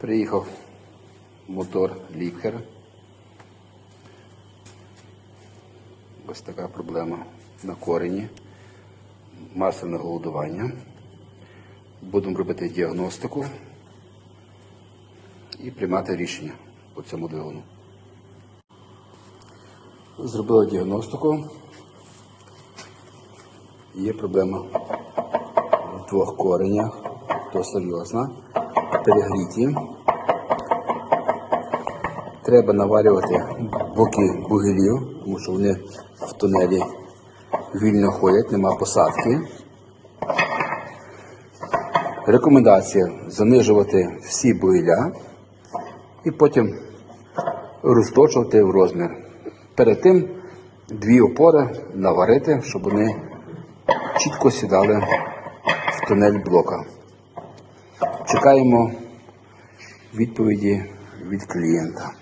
Приїхав мотор лікар. Ось така проблема на корені. Масляне голодування. Будемо робити діагностику і приймати рішення по цьому двигуну. Зробили діагностику. Є проблема в двох коренях, то серйозна, перегріті. Треба наварювати боки бугелів, тому що вони в тунелі вільно ходять, нема посадки. Рекомендація занижувати всі бугеля і потім розточувати в розмір. Перед тим дві опори наварити, щоб вони чітко сідали в тунель блока. Чекаємо відповіді від клієнта.